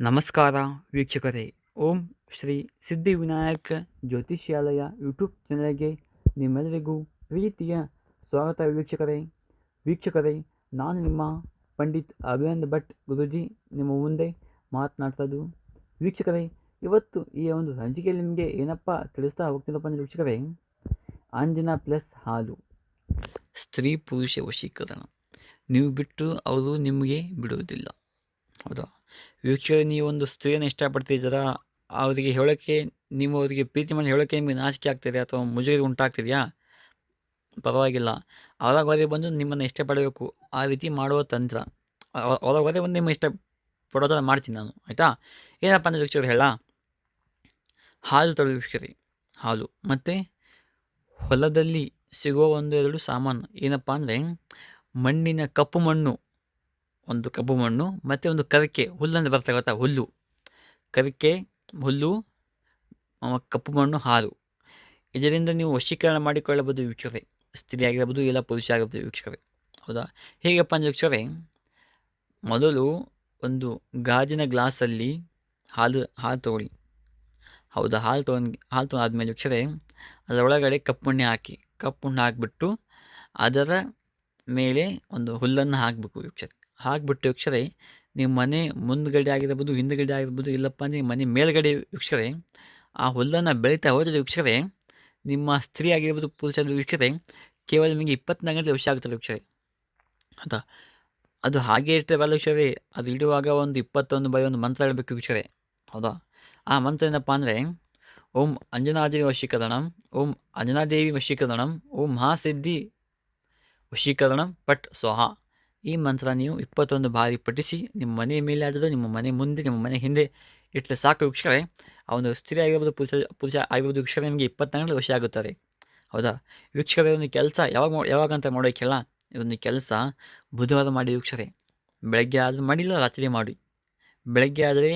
ನಮಸ್ಕಾರ ವೀಕ್ಷಕರೇ. ಓಂ ಶ್ರೀ ಸಿದ್ಧಿವಿನಾಯಕ ಜ್ಯೋತಿಷ್ಯಾಲಯ ಯೂಟ್ಯೂಬ್ ಚಾನಲ್ಗೆ ನಿಮ್ಮೆಲ್ಲರಿಗೂ ಪ್ರೀತಿಯ ಸ್ವಾಗತ ವೀಕ್ಷಕರೇ. ವೀಕ್ಷಕರೇ, ನಾನು ನಿಮ್ಮ ಪಂಡಿತ್ ಅಭಿನಂದ್ ಭಟ್ ಗುರುಜಿ ನಿಮ್ಮ ಮುಂದೆ ಮಾತನಾಡ್ತಾಯಿದ್ದು, ವೀಕ್ಷಕರೇ, ಇವತ್ತು ಈ ಒಂದು ಸಂಚಿಕೆಯಲ್ಲಿ ನಿಮಗೆ ಏನಪ್ಪ ತಿಳಿಸ್ತಾ ಹೋಗ್ತೀನಪ್ಪ ಅಂದರೆ ವೀಕ್ಷಕರೇ, ಅಂಜನ ಪ್ಲಸ್ ಹಾಲು. ಸ್ತ್ರೀ ಪುರುಷ ವಶೀಕರಣ. ನೀವು ಬಿಟ್ಟು ಅವರು ನಿಮಗೆ ಬಿಡುವುದಿಲ್ಲ. ಹೌದಾ? ವೀಕ್ಷಕರೇ ನೀವು ಒಂದು ಸ್ತ್ರೀಯನ್ನು ಇಷ್ಟಪಡ್ತಿದ್ದೀರಾ? ಅವರಿಗೆ ಹೇಳೋಕ್ಕೆ ನೀವು ಅವರಿಗೆ ಪ್ರೀತಿ ಮಾಡಿ ಹೇಳೋಕ್ಕೆ ನಿಮಗೆ ನಾಚಿಕೆ ಆಗ್ತಿದೆ ಅಥವಾ ಮುಜುಗರ ಉಂಟಾಗ್ತಿದೆಯಾ? ಪರವಾಗಿಲ್ಲ. ಅವರಾಗೋದೇ ಬಂದು ನಿಮ್ಮನ್ನು ಇಷ್ಟಪಡಬೇಕು. ಆ ರೀತಿ ಮಾಡುವ ತಂತ್ರ. ಅವರಾಗೋದೇ ಬಂದು ನಿಮ್ಮ ಇಷ್ಟ ಪಡೋ ಮಾಡ್ತೀನಿ ನಾನು. ಆಯಿತಾ? ಏನಪ್ಪ ಅಂದರೆ ವೀಕ್ಷಕರು ಹೇಳ. ಹಾಲು ತಳು ವೀಕ್ಷಕರಿ. ಹಾಲು. ಮತ್ತು ಹೊಲದಲ್ಲಿ ಸಿಗುವ ಒಂದು ಎರಡು ಸಾಮಾನು. ಏನಪ್ಪ ಅಂದರೆ ಮಣ್ಣಿನ ಕಪ್ಪು ಮಣ್ಣು. ಒಂದು ಕಪ್ಪು ಮಣ್ಣು, ಮತ್ತು ಒಂದು ಕರಿಕೆ ಹುಲ್ಲಂದು ಬರ್ತದೆ ಗೊತ್ತಾ? ಹುಲ್ಲು. ಕರಿಕೆ, ಹುಲ್ಲು ಕಪ್ಪು ಮಣ್ಣು, ಹಾಲು. ಇದರಿಂದ ನೀವು ವಶೀಕರಣ ಮಾಡಿಕೊಳ್ಳಬಹುದು ವೀಕ್ಷಕರೇ. ಸ್ತ್ರೀ ಆಗಿರಬಹುದು ಇಲ್ಲ ಪುರುಷ ಆಗಿರ್ಬೋದು ವೀಕ್ಷಕರೇ. ಹೌದಾ? ಹೇಗಪ್ಪ ಅಂದರೆ ವೀಕ್ಷಕರೇ, ಮೊದಲು ಒಂದು ಗಾಜಿನ ಗ್ಲಾಸಲ್ಲಿ ಹಾಲು ಹಾಲು ತೊಗೊಳ್ಳಿ. ಹೌದಾ? ಹಾಲು ತೊಗೊಂಡು, ಹಾಲು ತೊಗೊಂಡಾದ್ಮೇಲೆ ವೀಕ್ಷಕರೇ, ಅದರೊಳಗಡೆ ಕಪ್ಪು ಮಣ್ಣೆ ಹಾಕಿ, ಕಪ್ಪು ಮಣ್ಣು ಹಾಕಿಬಿಟ್ಟು ಅದರ ಮೇಲೆ ಒಂದು ಹುಲ್ಲನ್ನು ಹಾಕಬೇಕು ವೀಕ್ಷಕರೇ. ಹಾಕಿಬಿಟ್ಟು ವೀಕ್ಷಕರೇ ನೀವು ಮನೆ ಮುಂದ್ಗಡೆ ಆಗಿರ್ಬೋದು, ಹಿಂದ್ಗಡೆ ಆಗಿರ್ಬೋದು, ಇಲ್ಲಪ್ಪ ನೀವು ಮನೆ ಮೇಲ್ಗಡೆ ವೀಕ್ಷಕರೇ ಆ ಹುಲ್ಲನ್ನು ಬೆಳೀತಾ ಹೋದರೆ ವೀಕ್ಷಕರೇ ನಿಮ್ಮ ಸ್ತ್ರೀ ಆಗಿರ್ಬೋದು, ಪುರುಷ ವೀಕ್ಷಕರೇ ಕೇವಲ ನಿಮಗೆ ಇಪ್ಪತ್ನಾಲ್ಕು ಗಂಟೆ ವಿಷಯ ಆಗುತ್ತದೆ ವೀಕ್ಷಕರೇ ಅಂತ ಅದು ಹಾಗೆ ಇರ್ತೇವಲ್ಲ ವೀಕ್ಷಕರೇ ಅದು ಇಡುವಾಗ ಒಂದು ಇಪ್ಪತ್ತೊಂದು ಬಾರಿ ಒಂದು ಮಂತ್ರ ಹೇಳಬೇಕು ವಿಕ್ಷರೆ. ಹೌದಾ? ಆ ಮಂತ್ರ ಏನಪ್ಪ ಅಂದರೆ, ಓಂ ಅಂಜನಾದೇವಿ ವಶೀಕರಣಂ, ಓಂ ಅಂಜನಾದೇವಿ ವಶೀಕರಣಂ, ಓಂ ಮಹಾಸಿದ್ಧಿ ವಶೀಕರಣಂ ಪಟ್ ಸ್ವಹ. ಈ ಮಂತ್ರ ನೀವು ಇಪ್ಪತ್ತೊಂದು ಬಾರಿ ಪಠಿಸಿ, ನಿಮ್ಮ ಮನೆ ಮೇಲೆ ಆದರೂ ನಿಮ್ಮ ಮನೆ ಮುಂದೆ, ನಿಮ್ಮ ಮನೆ ಹಿಂದೆ ಇಟ್ಟರೆ ಸಾಕು ವೀಕ್ಷಕರೇ. ಆ ಒಂದು ಸ್ತ್ರೀ ಆಗಿರ್ಬೋದು, ಪುರುಷ ಪುರುಷ ಆಗಿರ್ಬೋದು ವೀಕ್ಷಕರೇ, ನಿಮಗೆ ಇಪ್ಪತ್ನಾಲ್ಕು ವರ್ಷ ಆಗುತ್ತಾರೆ ಹೌದಾ? ವೀಕ್ಷಕರೇ ಒಂದು ಕೆಲಸ. ಯಾವಾಗ ಯಾವಾಗ ಅಂತ ಮಾಡೋಕ್ಕೆಲ್ಲ. ಇದೊಂದು ಕೆಲಸ. ಬುಧವಾರ ಮಾಡಿ ವೃಕ್ಷರೇ ಬೆಳಗ್ಗೆ ಆದರೂ ಮಾಡಿಲ್ಲ ರಾತ್ರಿ ಮಾಡಿ. ಬೆಳಗ್ಗೆ ಆದರೆ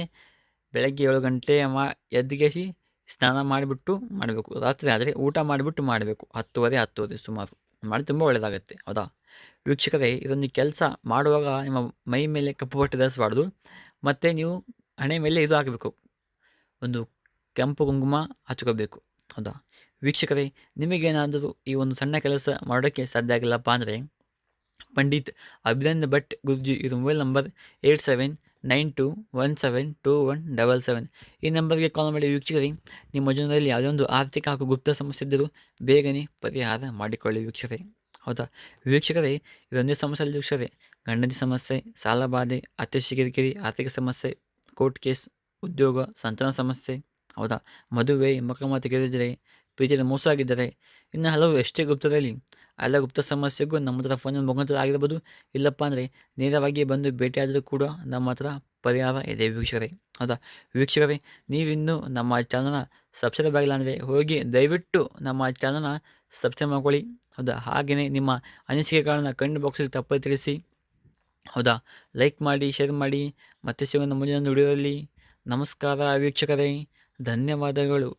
ಬೆಳಗ್ಗೆ ಏಳು ಗಂಟೆ ಮಾ ಎದ್ದುಗೆಸಿ ಸ್ನಾನ ಮಾಡಿಬಿಟ್ಟು ಮಾಡಬೇಕು. ರಾತ್ರಿ ಆದರೆ ಊಟ ಮಾಡಿಬಿಟ್ಟು ಮಾಡಬೇಕು. ಹತ್ತುವರೆ ಹತ್ತುವರೆ ಸುಮಾರು. ಮಾಡಿ ತುಂಬ ಒಳ್ಳೆಯದಾಗುತ್ತೆ ಹೌದಾ? ವೀಕ್ಷಕರೇ, ಇದೊಂದು ಕೆಲಸ ಮಾಡುವಾಗ ನಿಮ್ಮ ಮೈ ಮೇಲೆ ಕಪ್ಪು ಬಟ್ಟೆ ಧರಿಸಬಾರ್ದು. ಮತ್ತು ನೀವು ಹಣೆ ಮೇಲೆ ಇದು ಹಾಕಬೇಕು. ಒಂದು ಕೆಂಪು ಕುಂಕುಮ ಹಚ್ಕೋಬೇಕು. ಹೌದಾ? ವೀಕ್ಷಕರೇ, ನಿಮಗೇನಾದರೂ ಈ ಒಂದು ಸಣ್ಣ ಕೆಲಸ ಮಾಡೋಕ್ಕೆ ಸಾಧ್ಯ ಆಗಿಲ್ಲಪ್ಪ ಅಂದರೆ ಪಂಡಿತ್ ಅಭಿನಂದ ಭಟ್ ಗುರುಜಿ, ಇದು mobile number eight seven nine two one seven two one double seven. ಈ ನಂಬರ್ಗೆ ಕಾಲ್ ಮಾಡಿ ವೀಕ್ಷಕರೇ, ನಿಮ್ಮ ಜೀವನದಲ್ಲಿ ಯಾವುದೇ ಒಂದು ಆರ್ಥಿಕ ಹಾಗೂ ಗುಪ್ತ ಸಮಸ್ಯೆ ಇದ್ದರೂ ಬೇಗನೆ ಪರಿಹಾರ ಮಾಡಿಕೊಳ್ಳಿ ವೀಕ್ಷಕರೇ. ಹೌದಾ? ವೀಕ್ಷಕರೇ, ಇದೊಂದೇ ಸಮಸ್ಯೆ ಅಲ್ಲಿ ವೀಕ್ಷಕರೇ. ಗಂಡನ ಸಮಸ್ಯೆ, ಸಾಲ ಬಾಧೆ ಅತ್ಯಶ ಕಿರಿಕಿರಿ ಆರ್ಥಿಕ ಸಮಸ್ಯೆ, ಕೋರ್ಟ್ ಕೇಸ್, ಉದ್ಯೋಗ, ಸಂತಾನ ಸಮಸ್ಯೆ. ಹೌದಾ? ಮದುವೆ ಮಕ್ಕಳ ಕೇಳಿದರೆ ಪ್ರೀತಿಯಲ್ಲಿ ಮೋಸ ಆಗಿದ್ದರೆ, ಇನ್ನು ಹಲವು ಎಷ್ಟೇ ಗುಪ್ತದಲ್ಲಿ ಎಲ್ಲ ಗುಪ್ತ ಸಮಸ್ಯೆಗೂ ನಮ್ಮ ಹತ್ರ ಫೋನಿನ ಮುಖಾಂತರ ಆಗಿರ್ಬೋದು. ಇಲ್ಲಪ್ಪ ಅಂದರೆ ನೇರವಾಗಿ ಬಂದು ಭೇಟಿಯಾದರೂ ಕೂಡ ನಮ್ಮ ಹತ್ರ ಪರಿಹಾರ ಇದೆ ವೀಕ್ಷಕರೇ. ಹೌದಾ? ವೀಕ್ಷಕರೇ, ನೀವಿನ್ನೂ ನಮ್ಮ ಚಾನಲ್ನ ಸಬ್ಸ್ಕ್ರೈಬ್ ಆಗಿಲ್ಲ ಅಂದರೆ ಹೋಗಿ ದಯವಿಟ್ಟು ನಮ್ಮ ಚಾನಲ್ನ ಸಬ್ಸ್ಕ್ರೈಬ್ ಮಾಡ್ಕೊಳ್ಳಿ. ಹೌದಾ? ಹಾಗೆಯೇ ನಿಮ್ಮ ಅನಿಸಿಕೆಗಳನ್ನು ಕಣ್ಣು ಬಾಕ್ಸಲ್ಲಿ ತಪ್ಪದೆ ತಿಳಿಸಿ. ಹೌದಾ? ಲೈಕ್ ಮಾಡಿ ಶೇರ್ ಮಾಡಿ. ಮತ್ತೆ ಸಿಗೋಣ ಮುಂದಿನ ವಿಡಿಯೋದಲ್ಲಿ ನಮಸ್ಕಾರ ವೀಕ್ಷಕರೇ. ಧನ್ಯವಾದಗಳು.